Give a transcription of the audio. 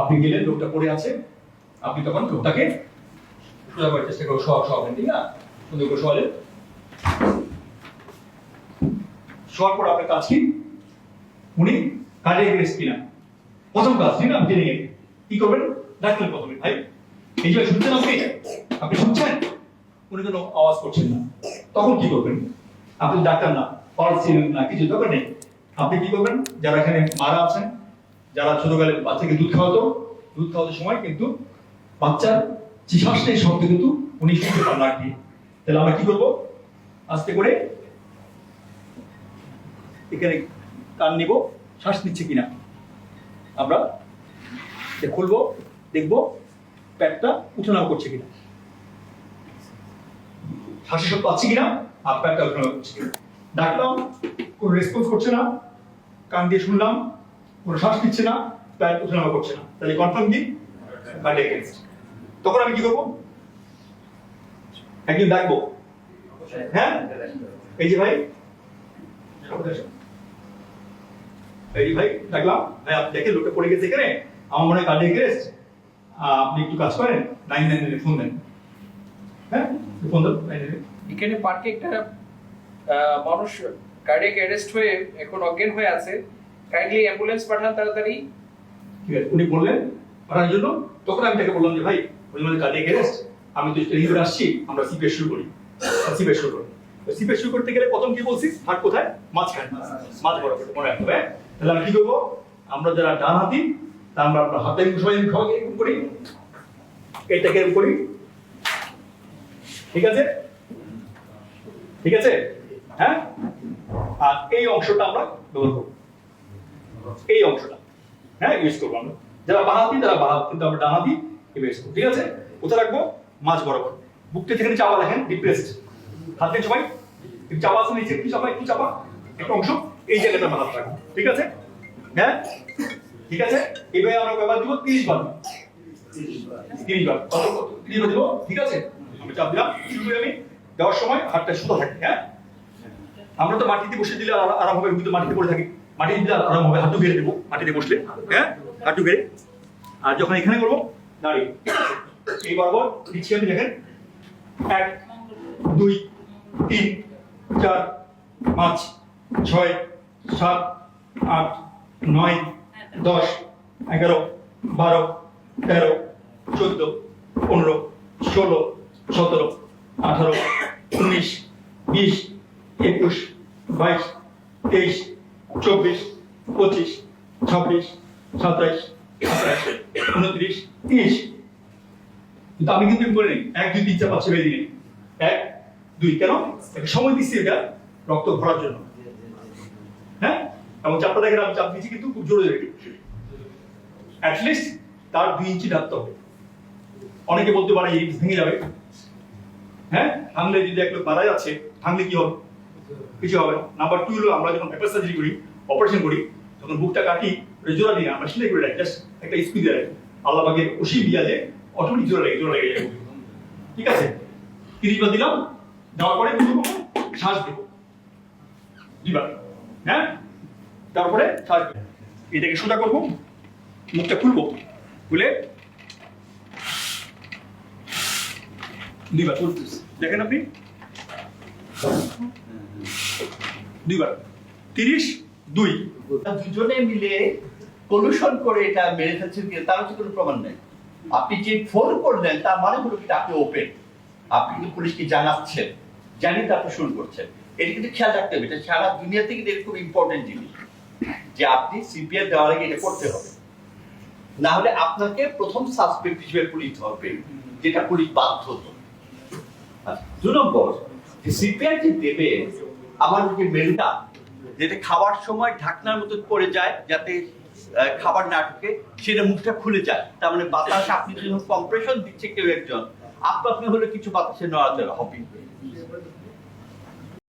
আপনি গেলেন, লোকটা পড়ে আছে। আপনি তখন লোকটাকে সোজা করার চেষ্টা করো শোয়া শোয়াবেন ঠিক না? সুন্দর করে শোয়ালেন শোয়ার পর আপনার কাজ কি? উনি কাজে কিনা? প্রথম কাজ জেনে গেলে কি করবেন? ডাকলেন প্রথমে, ভাই। এই যে শুনছেন আপনি? আপনি শুনছেন? উনি কোনো আওয়াজ করছেন না। তখন কি করবেন? আপনি ডাক্তার না না, কিছু দরকার নেই। আপনি কি করবেন? যারা এখানে মারা আছেন যারা ছোটবেলায় বাচ্চাকে দুধ খাওয়াতো, দুধ খাওয়ানোর সময় কিন্তু বাচ্চার যে শ্বাসের শব্দ কিন্তু উনি শুনতে পান নাক তাহলে আমরা কি করব? আস্তে করে এখানে কান নিব, শ্বাস নিচ্ছে কিনা। আমরা খুলবো, দেখব প্যাটটা উঠানামা করছে কিনা। শ্বাসের শব্দ পাচ্ছি কিনা? আর প্যাটটা উঠানামা করছে কিনা। ডাকলাম, কোনো রেসপন্স করছে না। কান দিয়ে শুনলাম কোনো শ্বাস নিচ্ছে না প্যাট উঠানামা করছে না। তাহলে কনফার্ম কি? তখন আমি কি করব? একদিন ডাকবো। হ্যাঁ? এই যে ভাই। এই ভাই, ডাকলাম। ভাই, আপনি দেখেন, লোকটা পড়ে গেছে এখানে। আমার মনে হয় কার্ডিয়াক অ্যারেস্ট আপনি একটু কাজ করেন। নাইন নাইন ফোন দেন। হ্যাঁ? ফোন দেন এখানে পার্কে একটা মানুষ কার্ডিয়াক অ্যারেস্ট হয়ে এখন অজ্ঞান হয়ে আছে। কাইন্ডলি অ্যাম্বুলেন্স পাঠান তাড়াতাড়ি। ঠিক আছে উনি বললেন পাঠানোর জন্য? তখন আমি তাকে বললাম যে, ভাই ওই মানে কার্ডিয়াক অ্যারেস্ট। আমি তো করে আসছি, আমরা সিপিএস শুরু করি। সিপিএস শুরু করি। সিপিএস শুরু করতে গেলে প্রথম কি বলছিস? হাট কোথায়? মাঝখানে। মাঝ বরাবর, মনে রাখতে হবে হ্যাঁ? তাহলে আমি কি করব? আমরা যারা ডান হাতি, তা আমরা আমরা হাতে সবাই খাওয়া এরকম করি। এটাকে এরকম করি। ঠিক আছে? ঠিক আছে? হ্যাঁ? আর এই অংশটা আমরা ব্যবহার করব। এই অংশটা হ্যাঁ ইউজ করব আমরা। যারা বাহাতি তারা বাহাত, কিন্তু আমরা ডানাতি ইউজ করব, ঠিক আছে? কোথায় রাখব? মাছ বরাবর। বুকটা যেখানে চাপা দেখেন ডিপ্রেসড হাত দিয়ে সবাই চাপা আছে নিচে, একটু চাপা একটু চাপা, একটা অংশ, এই জায়গাটা হাত রাখব, ঠিক আছে? হ্যাঁ? ঠিক আছে? এভাবে আমরা ব্যবহার দিব তিরিশ বার। তিরিশ বার। কত তিরিশ বার দিব, ঠিক আছে? আমি চাপ দিলাম আমি। দেওয়ার সময় হাতটা সুতো থাকে হ্যাঁ? আমরা তো মাটিতে বসে দিলে আর- আরাম হবে মাটিতে পড়ে থাকি। মাটিতে দিলে আরাম হবে হাঁটু গেড়ে দেবো, মাটিতে বসলে। হ্যাঁ? হাঁটু গেড়ে আর যখন এখানে করব, দাঁড়িয়ে। এই বরাবর দিচ্ছি আমি, দেখেন। এক, দুই, তিন, চার, পাঁচ, ছয়, সাত, আট, নয়, দশ, এগারো, বারো, তেরো, চোদ্দ, পনেরো, ষোলো, সতেরো, আঠারো, উনিশ, বিশ, একুশ, বাইশ, তেইশ চব্বিশ, পঁচিশ, ছাব্বিশ, সাতাইশ, আঠাশ, উনত্রিশ, তিরিশ। কিন্তু আমি কিন্তু বলি এক, দুই, তিন, চার, পাঁচ, ছয় এক, দুই, কেন? একটা সময় দিচ্ছি এটা রক্ত ভরার জন্য। হ্যাঁ? এবং চাপটা দেখেন আমি চাপ দিচ্ছি কিন্তু খুব জোরে জোরে। অ্যাটলিস্ট তার দুই ইঞ্চি ঢাকতে হবে। অনেকে বলতে পারে এই ভেঙে যাবে। হ্যাঁ? ভাঙলে যদি এক লোক মারা যাচ্ছে ভাঙলে কি হবে? কিছু হবে। নাম্বার টু হলো আমরা যখন পেপার সার্জারি করি অপারেশন করি তখন বুকটা কাটি জোড়া দিই না আমরা সেলাই করে রাখি। জাস্ট একটা স্পিড দিয়ে রাখি। আল্লাহ পাকে অসীম দিয়া যে অটোমেটিক জোড়া লাগে, জোড়া লেগে যাবে ঠিক আছে? তিরিশ বার দিলাম, দেওয়ার পরে শ্বাস দেব দুইবার। হ্যাঁ? তারপরে শ্বাস দেব এটাকে সোজা করব, মুখটা খুলবো, খুলে দুইবার। দেখেন আপনি? দুইবার। তিরিশ দুই। দুজনে মিলে করে এটা তার হচ্ছে কোনো প্রমাণ নেই। আপনি যে ফোন করলেন তার মানে হলো কি আপনি ওপেন আপনি কিন্তু পুলিশকে জানাচ্ছেন জানি তো আপনি শুরু করছেন। এটা কিন্তু খেয়াল রাখতে হবে এটা সারা কিন্তু ইম্পর্টেন্ট জিনিস। যে আপনি সিপিআর দেওয়ার আগে এটা করতে হবে। না হলে আপনাকে প্রথম সাসপেক্ট হিসেবে পুলিশ ধরবে যেটা পুলিশ বাধ্য আচ্ছা, দু নম্বর সিপিআর যে দেবে আমার যে মেলটা যেটা খাওয়ার সময় ঢাকনার মতো পড়ে যায়, যাতে খাবার না ঢুকে, সেটা মুখটা খুলে যায়। তার মানে বাতাস, আপনি যখন কম্প্রেশন দিচ্ছে কেউ একজন আপনি আপনি হলে কিছু বাতাসে নড়াচড়া হবে।